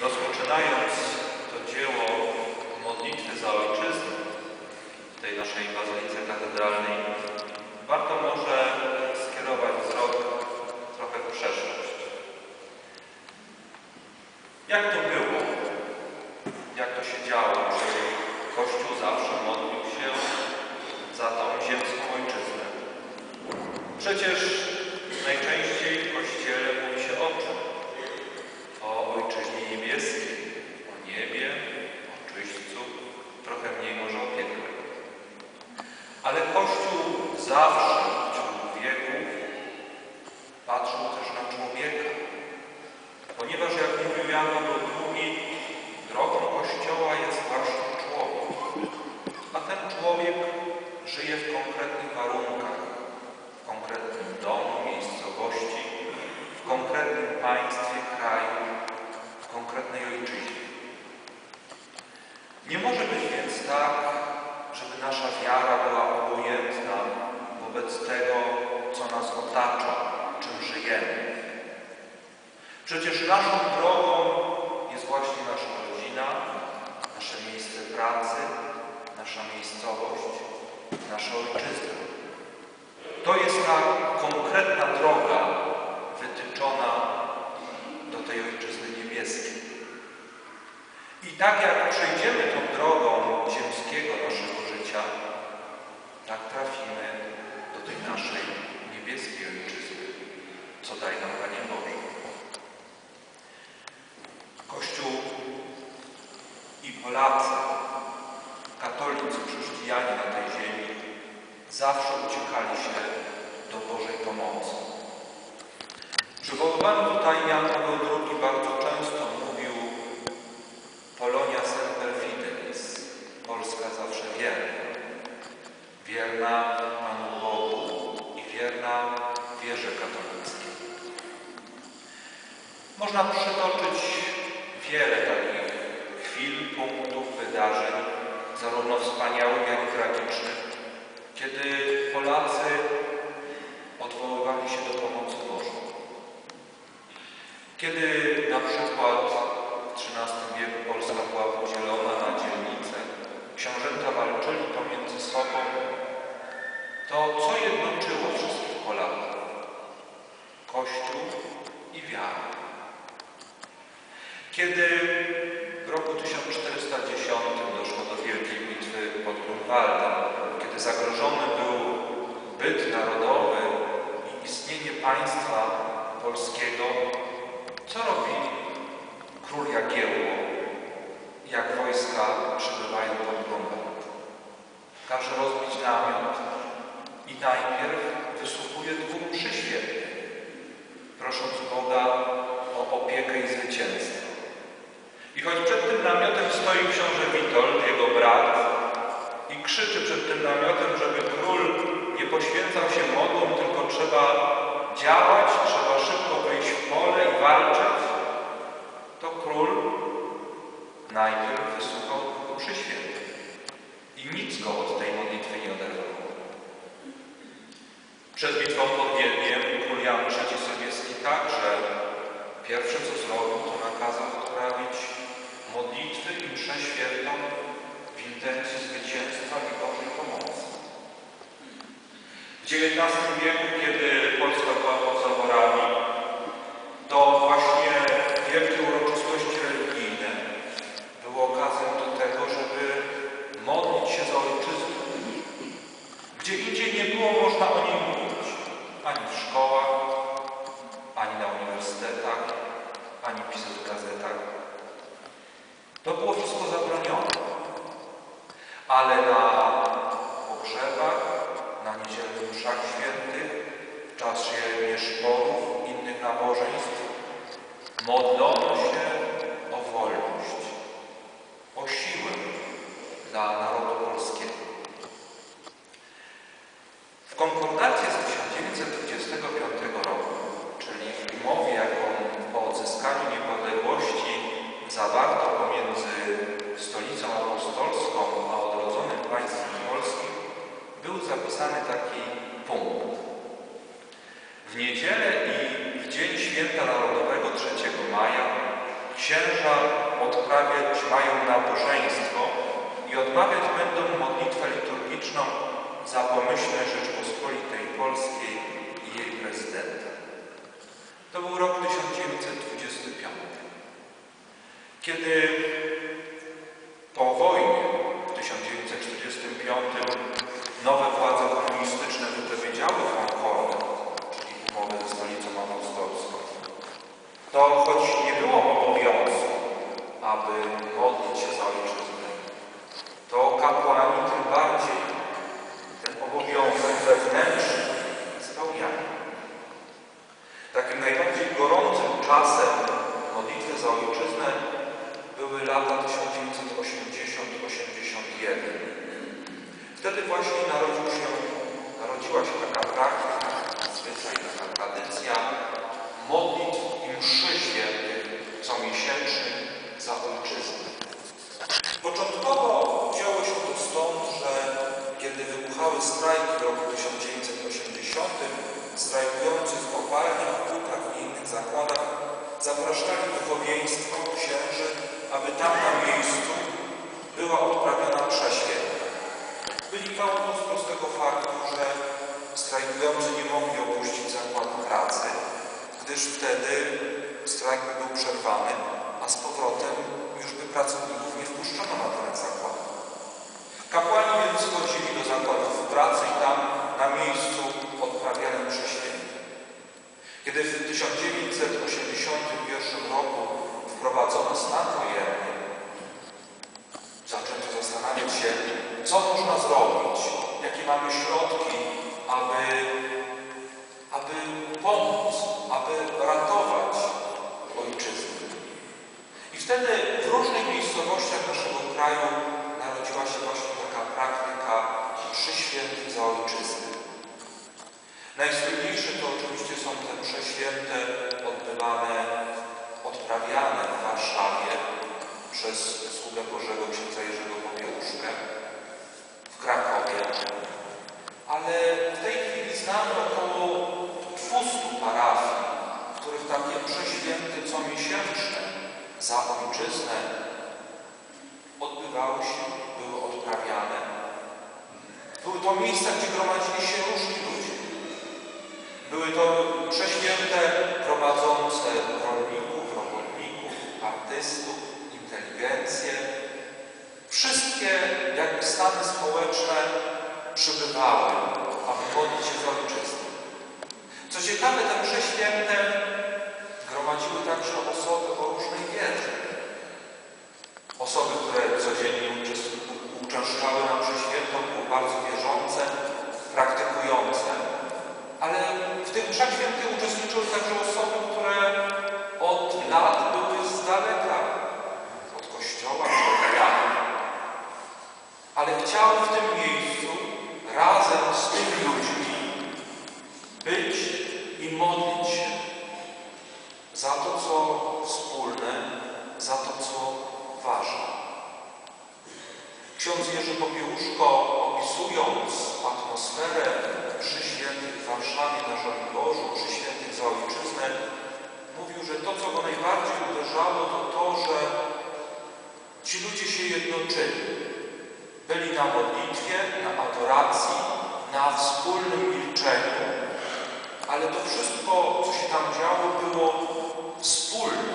Rozpoczynając to dzieło modlitwy za ojczyznę w tej naszej bazylice katedralnej, warto może skierować wzrok trochę w przeszłość. Jak to było? Jak to się działo, że Kościół zawsze modlił się za tą ziemską ojczyznę? Przecież najczęściej w Kościele mówi się o czym? O ojczyźnie niebieskiej, o niebie, o czyśćcu, trochę mniej może o piekle. Ale Kościół zawsze w ciągu wieków patrzył też na człowieka. Ponieważ jak mówił Jan Paweł II, drogą Kościoła jest właśnie człowiek. A ten człowiek żyje w konkretnych warunkach, w konkretnym domu, miejscowości, w konkretnym państwie, kraju, w konkretnej ojczyźnie. Nie może być więc tak, żeby nasza wiara była obojętna wobec tego, co nas otacza, czym żyjemy. Przecież naszą drogą jest właśnie nasza rodzina, nasze miejsce pracy, nasza miejscowość, nasza ojczyzna. To jest ta konkretna droga wytyczona do tej ojczyzny niebieskiej. I tak jak przejdziemy tą drogą ziemskiego naszego życia, tak trafimy do tej naszej niebieskiej ojczyzny, co daj nam Panie Boże. Kościół i Polacy, katolicy, chrześcijanie na tej ziemi zawsze uciekali się do Bożej pomocy. Przywoływany tutaj Jan Paweł II bardzo często mówił Polonia semper fidelis, Polska zawsze wierna. Wierna Panu Bogu i wierna wierze katolickiej. Można przytoczyć wiele takich chwil, punktów, wydarzeń, zarówno wspaniałych, jak i tragicznych, kiedy Polacy odwoływali się do pomocy Bożą. Kiedy na przykład w XIII wieku Polska była podzielona na dzielnice, książęta walczyli pomiędzy sobą, to co jednoczyło wszystkich Polaków? Kościół i wiara. Kiedy w roku 1410 doszło do wielkiej bitwy pod Grunwaldem, kiedy zagrożony był byt narodowy i istnienie państwa polskiego, co robi król Jagiełło, jak wojska przybywają pod Grunwald? Każe rozbić namiot i najpierw wysłuchuje dwóch mszy świętych, prosząc Boga o opiekę i zwycięstwo. I choć przed tym namiotem stoi książę Witold, jego brat, i krzyczy przed tym namiotem, żeby król nie poświęcał się modłom, tylko trzeba działać, trzeba szybko wyjść w pole i walczyć, to król najpierw wysłuchał mszy świętej. I nic go od tej modlitwy nie oderwało. Przed bitwą pod Wiedniem król Jan III Sobieski także pierwsze co zrobił, to nakazał odprawić modlitwy i mszę intencji zwycięstwa i Bożej pomocy. W XIX wieku, kiedy Polska była pod zaborami, to właśnie wielkie uroczystości religijne były okazją do tego, żeby modlić się za ojczyznę. Gdzie indziej nie było można o niej mówić. Ani w szkołach, ani na uniwersytetach, ani pisać w gazetach. To było wszystko zabronione. Ale na pogrzebach, na niedzielnych mszach świętych, w czasie nieszporów, innych nabożeństw, modlono się o wolność, o siłę dla narodu polskiego. W konkordacji z 1925 roku, czyli w umowie, jaką po odzyskaniu niepodległości zawarto pomiędzy stolicą apostolską a odrodzonym państwem polskim, był zapisany taki punkt. W niedzielę i w dzień święta narodowego 3 maja księża odprawiać mają nabożeństwo i odmawiać będą modlitwę liturgiczną za pomyślność Rzeczpospolitej Polskiej i jej prezydenta. To był rok 1925. Kiedy po wojnie w 1945 nowe władze komunistyczne wypowiedziały Concordat, czyli umowę ze stolicą apostolską, to choć nie było obowiązku, aby modlić się za ojczyznę, to kapłani tym bardziej ten obowiązek wewnętrzny spełniali. Takim najbardziej gorącym czasem modlitwy za ojczyznę były lata 1980-81. Wtedy właśnie narodził się, narodziła się taka praktyka, zwyczaj, taka tradycja modlitw i mszy świętych comiesięcznych za ojczyznę. Początkowo wzięło się to stąd, że kiedy wybuchały strajki w roku 1980, strajkujący w kopalniach, hutach i innych zakładach duchowieństwo, księży, aby tam na miejscu była odprawiona msza święta. Wynikało to z prostego faktu, że strajkujący nie mogli opuścić zakładu pracy, gdyż wtedy strajk by był przerwany, a z powrotem już by pracowników nie wpuszczono na teren zakładu. Kapłani więc chodzili do zakładów pracy i tam na miejscu odprawiali świętą. Kiedy w 1981 roku titled Były to miejsca, gdzie gromadzili się różni ludzie. Były to msze święte prowadzące rolników, robotników, artystów, inteligencję. Wszystkie jakby stany społeczne przybywały, aby modlić się za ojczyznę. Co ciekawe, te msze święte gromadziły także osoby o różnej wierze. Osoby, które codziennie uczest- uczęszczały na mszę świętą, były bardzo wierzące, praktykujące. Ale w tych mszach świętych uczestniczyły także osoby, które od lat były z daleka od kościoła od wiary. Ale chciały w tym miejscu razem z tymi ludźmi być i modlić się za to, co wspólne, za to, co ważne. Ksiądz Jerzy Popiełuszko, opisując atmosferę mszy świętych w Warszawie na Żoliborzu, mszy świętych za ojczyznę, mówił, że to, co go najbardziej uderzało, to to, że ci ludzie się jednoczyli. Byli na modlitwie, na adoracji, na wspólnym milczeniu, ale to wszystko, co się tam działo, było wspólne.